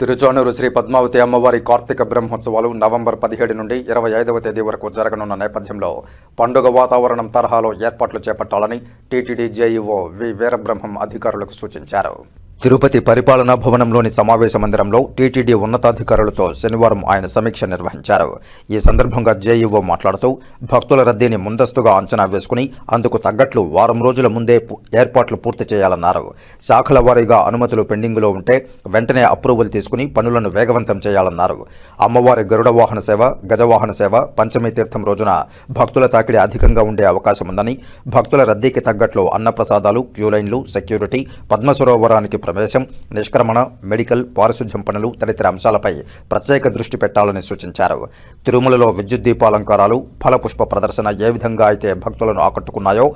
తిరుచానూరు శ్రీ పద్మావతి అమ్మవారి కార్తీక బ్రహ్మోత్సవాలు నవంబర్ పదిహేడు నుండి ఇరవై ఐదవ తేదీ వరకు జరగనున్న నేపథ్యంలో పండుగ వాతావరణం తరహాలో ఏర్పాట్లు చేపట్టాలని టీటీడీ జేఈఓ వి వీరబ్రహ్మం అధికారులకు సూచించారు. తిరుపతి పరిపాలనా భవనంలోని సమావేశ మందిరంలో టీటీడీ ఉన్నతాధికారులతో శనివారం ఆయన సమీక్ష నిర్వహించారు. ఈ సందర్భంగా జేఈఓ మాట్లాడుతూ భక్తుల రద్దీని ముందస్తుగా అంచనా వేసుకుని అందుకు తగ్గట్లు వారం రోజుల ముందే ఏర్పాట్లు పూర్తి చేయాలన్నారు. శాఖల వారీగా అనుమతులు పెండింగులో ఉంటే వెంటనే అప్రూవల్ తీసుకుని పనులను వేగవంతం చేయాలన్నారు. అమ్మవారి గరుడ వాహన సేవ గజవాహన సేవ పంచమి తీర్థం రోజున భక్తుల తాకిడి అధికంగా ఉండే అవకాశం ఉందని భక్తుల రద్దీకి తగ్గట్లు అన్నప్రసాదాలు క్యూలైన్లు సెక్యూరిటీ పద్మసరోవరానికి ప్రవేశం నిష్క్రమణ మెడికల్ పారిశుధ్యం పనులు తదితర అంశాలపై ప్రత్యేక దృష్టి పెట్టాలని సూచించారు. తిరుమలలో విద్యుత్ దీపాలంకారాలు ఫలపుష్ప ప్రదర్శన ఏ విధంగా అయితే భక్తులను ఆకట్టుకున్నాయో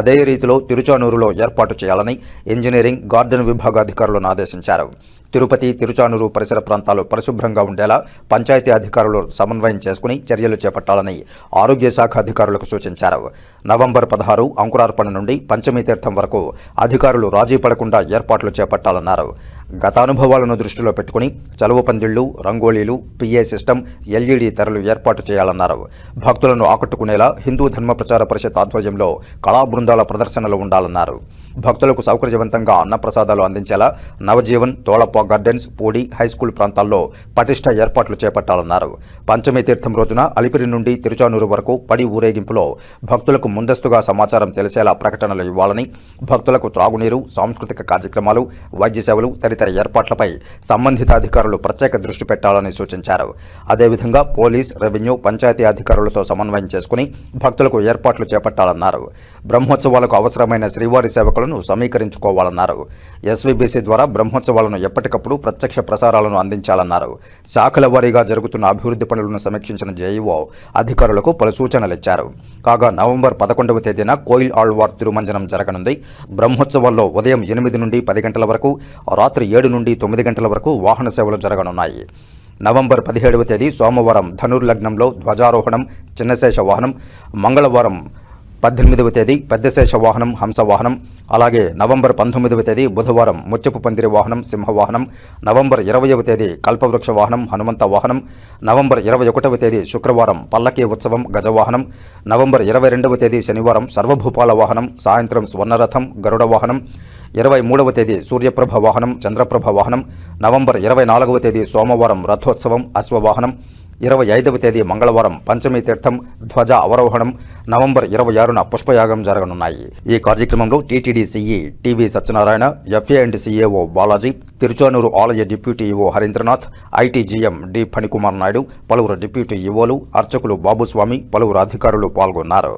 అదే రీతిలో తిరుచానూరులో ఏర్పాటు చేయాలని ఇంజనీరింగ్ గార్డెన్ విభాగాధికారులను ఆదేశించారు. తిరుపతి తిరుచానూరు పరిసర ప్రాంతాలు పరిశుభ్రంగా ఉండేలా పంచాయతీ అధికారులు సమన్వయం చేసుకుని చర్యలు చేపట్టాలని ఆరోగ్య శాఖ అధికారులకు సూచించారు. నవంబర్ పదహారు అంకురార్పణ నుండి పంచమీ తీర్థం వరకు అధికారులు రాజీ పడకుండా ఏర్పాట్లు చేపట్టాలన్నారు గత అనుభవాలను దృష్టిలో పెట్టుకుని చలువ పందిళ్ళు రంగోళీలు పిఏ సిస్టమ్ ఎల్ఈడి తెరలు ఏర్పాటు చేయాలన్నారు. భక్తులను ఆకట్టుకునేలా హిందూ ధర్మ ప్రచార పరిషత్ ఆధ్వర్యంలో కళా బృందాల ప్రదర్శనలు ఉండాలన్నారు. భక్తులకు సౌకర్యవంతంగా అన్నప్రసాదాలు అందించేలా Navajeevan Tholappa gardens Pudi high school ప్రాంతాల్లో పటిష్ట ఏర్పాట్లు చేపట్టాలన్నారు. పంచమి తీర్థం రోజున అలిపిరి నుండి తిరుచానూరు వరకు పడి ఊరేగింపులో భక్తులకు ముందస్తుగా సమాచారం తెలిసేలా ప్రకటనలు ఇవ్వాలని భక్తులకు త్రాగునీరు సాంస్కృతిక కార్యక్రమాలు వైద్య సేవలు తదితర ఏర్పాట్లపై సంబంధిత అధికారులు ప్రత్యేక దృష్టి పెట్టాలని సూచించారు. అదేవిధంగా పోలీస్ రెవెన్యూ పంచాయతీ అధికారులతో సమన్వయం చేసుకుని భక్తులకు ఏర్పాట్లు చేపట్టాలన్నారు. బ్రహ్మోత్సవాలకు అవసరమైన శ్రీవారి సేవకులను సమీకరించుకోవాలన్నారు. ఎస్వీబీసీ ద్వారా బ్రహ్మోత్సవాలను ఎప్పటికప్పుడు ప్రత్యక్ష ప్రసారాలను అందించాలన్నారు. శాఖల వారీగా జరుగుతున్న అభివృద్ధి పనులను సమీక్షించిన జేఈఓ అధికారులకు పలు సూచనలు ఇచ్చారు. కాగా నవంబర్ పదకొండవ తేదీన కోయిల్ ఆళ్వార్ తిరుమంజనం జరగనుంది. బ్రహ్మోత్సవాల్లో ఉదయం ఎనిమిది నుండి పది గంటల వరకు రాత్రి ఏడు నుండి తొమ్మిది గంటల వరకు వాహన సేవలు జరగనున్నాయి. నవంబర్ పదిహేడవ తేదీ సోమవారం ధనుర్లగ్నంలో ధ్వజారోహణం చిన్నశేష వాహనం మంగళవారం పద్దెనిమిదవ తేదీ పెద్దశేష వాహనం హంస వాహనం అలాగే నవంబర్ పంతొమ్మిదవ తేదీ బుధవారం ముచ్చపు పందిరి వాహనం సింహ వాహనం నవంబర్ ఇరవయవ తేదీ కల్పవృక్ష వాహనం హనుమంత వాహనం నవంబర్ ఇరవై ఒకటవ తేదీ శుక్రవారం పల్లకీ ఉత్సవం గజవాహనం నవంబర్ ఇరవై రెండవ తేదీ శనివారం సర్వభూపాల వాహనం సాయంత్రం స్వర్ణరథం గరుడ వాహనం ఇరవై మూడవ తేదీ సూర్యప్రభ వాహనం చంద్రప్రభ వాహనం నవంబర్ ఇరవై నాలుగవ తేదీ సోమవారం రథోత్సవం అశ్వవాహనం ఇరవై ఐదవ తేదీ మంగళవారం పంచమి తీర్థం ధ్వజ అవరోహణం నవంబర్ ఇరవై ఆరున పుష్పయాగం జరగనున్నాయి. ఈ కార్యక్రమంలో TTD CE TV Satyanarayana FA and CAO Balaji Tiruchanur ఆలయ deputy EO Harindranath IT GM D Phanikumar Naidu పలువురు డిప్యూటీ ఈవోలు అర్చకులు బాబుస్వామి పలువురు అధికారులు పాల్గొన్నారు.